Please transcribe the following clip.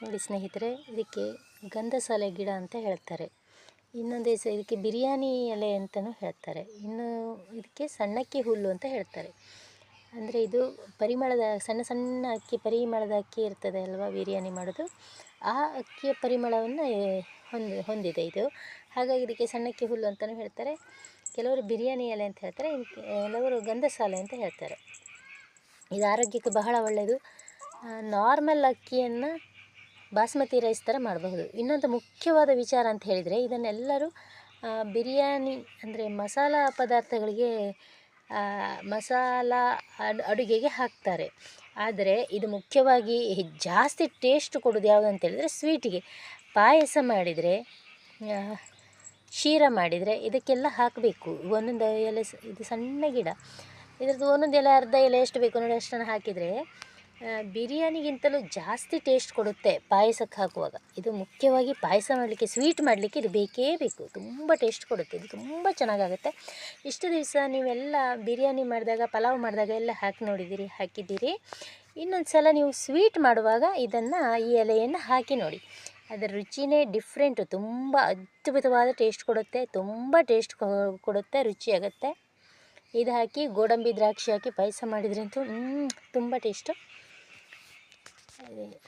ನೋಡಿ ಸ್ನೇಹಿತರೆ, ಇದಕ್ಕೆ ಗಂಧಸಾಲೆ ಗಿಡ ಅಂತ ಹೇಳ್ತಾರೆ. ಇನ್ನೊಂದು ಹೆಸರು, ಇದಕ್ಕೆ ಬಿರಿಯಾನಿ ಎಲೆ ಅಂತಲೂ ಹೇಳ್ತಾರೆ. ಇನ್ನು ಇದಕ್ಕೆ ಸಣ್ಣಕ್ಕಿ ಹುಲ್ಲು ಅಂತ ಹೇಳ್ತಾರೆ. ಅಂದರೆ ಇದು ಪರಿಮಳದ, ಸಣ್ಣ ಸಣ್ಣ ಅಕ್ಕಿ ಪರಿಮಳದ ಅಕ್ಕಿ ಇರ್ತದೆ ಅಲ್ವಾ ಬಿರಿಯಾನಿ ಮಾಡೋದು? ಆ ಅಕ್ಕಿಯ ಪರಿಮಳವನ್ನು ಹೊಂದಿ, ಹೊಂದಿದೆ ಇದು. ಹಾಗಾಗಿ ಇದಕ್ಕೆ ಸಣ್ಣಕ್ಕಿ ಹುಲ್ಲು ಅಂತಲೂ ಹೇಳ್ತಾರೆ. ಕೆಲವರು ಬಿರಿಯಾನಿ ಎಲೆ ಅಂತ ಹೇಳ್ತಾರೆ ಕೆಲವರು ಗಂಧಸಾಲೆ ಅಂತ ಹೇಳ್ತಾರೆ. ಇದು ಆರೋಗ್ಯಕ್ಕೆ ಬಹಳ ಒಳ್ಳೆಯದು ನಾರ್ಮಲ್ ಅಕ್ಕಿಯನ್ನು ಬಾಸ್ಮತಿ ರೈಸ್ ಥರ ಮಾಡಬಹುದು. ಇನ್ನೊಂದು ಮುಖ್ಯವಾದ ವಿಚಾರ ಅಂತ ಹೇಳಿದರೆ, ಇದನ್ನೆಲ್ಲರೂ ಬಿರಿಯಾನಿ ಅಂದರೆ ಮಸಾಲ ಪದಾರ್ಥಗಳಿಗೆ ಮಸಾಲ ಅಡ್, ಅಡುಗೆಗೆ ಹಾಕ್ತಾರೆ. ಆದರೆ ಇದು ಮುಖ್ಯವಾಗಿ ಜಾಸ್ತಿ ಟೇಸ್ಟ್ ಕೊಡೋದು ಯಾವುದು ಅಂತ ಹೇಳಿದರೆ ಸ್ವೀಟಿಗೆ ಪಾಯಸ ಮಾಡಿದರೆ ಶೀರ ಮಾಡಿದರೆ ಇದಕ್ಕೆಲ್ಲ ಹಾಕಬೇಕು. ಒಂದೊಂದು ಎಲೆ ಇದು ಸಣ್ಣ ಗಿಡ. ಇದ್ರದ್ದು ಒಂದೊಂದು ಎಲೆ, ಅರ್ಧ ಎಲೆ ಎಷ್ಟು ಬೇಕು ನೋಡಿ ಅಷ್ಟನ್ನು ಹಾಕಿದರೆ ಬಿರಿಯಾನಿಗಿಂತಲೂ ಜಾಸ್ತಿ ಟೇಸ್ಟ್ ಕೊಡುತ್ತೆ ಪಾಯಸಕ್ಕೆ ಹಾಕುವಾಗ. ಇದು ಮುಖ್ಯವಾಗಿ ಪಾಯಸ ಮಾಡಲಿಕ್ಕೆ ಸ್ವೀಟ್ ಮಾಡಲಿಕ್ಕೆ ಇದು ಬೇಕೇ ಬೇಕು. ತುಂಬ ಟೇಸ್ಟ್ ಕೊಡುತ್ತೆ. ಇದು ತುಂಬ ಚೆನ್ನಾಗಾಗುತ್ತೆ. ಇಷ್ಟು ದಿವಸ ನೀವೆಲ್ಲ ಬಿರಿಯಾನಿ ಮಾಡಿದಾಗ, ಪಲಾವ್ ಮಾಡಿದಾಗ ಎಲ್ಲ ಹಾಕಿ ನೋಡಿದ್ದೀರಿ ಹಾಕಿದ್ದೀರಿ. ಇನ್ನೊಂದು ಸಲ ನೀವು ಸ್ವೀಟ್ ಮಾಡುವಾಗ ಇದನ್ನು ಈ ಎಲೆಯನ್ನು ಹಾಕಿ ನೋಡಿ. ಅದರ ರುಚಿನೇ ಡಿಫ್ರೆಂಟು ತುಂಬ ಅದ್ಭುತವಾದ ಟೇಸ್ಟ್ ಕೊಡುತ್ತೆ, ತುಂಬ ಟೇಸ್ಟ್ ಕೊಡುತ್ತೆ, ರುಚಿಯಾಗುತ್ತೆ. ಇದು ಹಾಕಿ ಗೋಡಂಬಿ ದ್ರಾಕ್ಷಿ ಹಾಕಿ ಪಾಯಸ ಮಾಡಿದ್ರಂತೂ ತುಂಬ ಟೇಸ್ಟು 哎。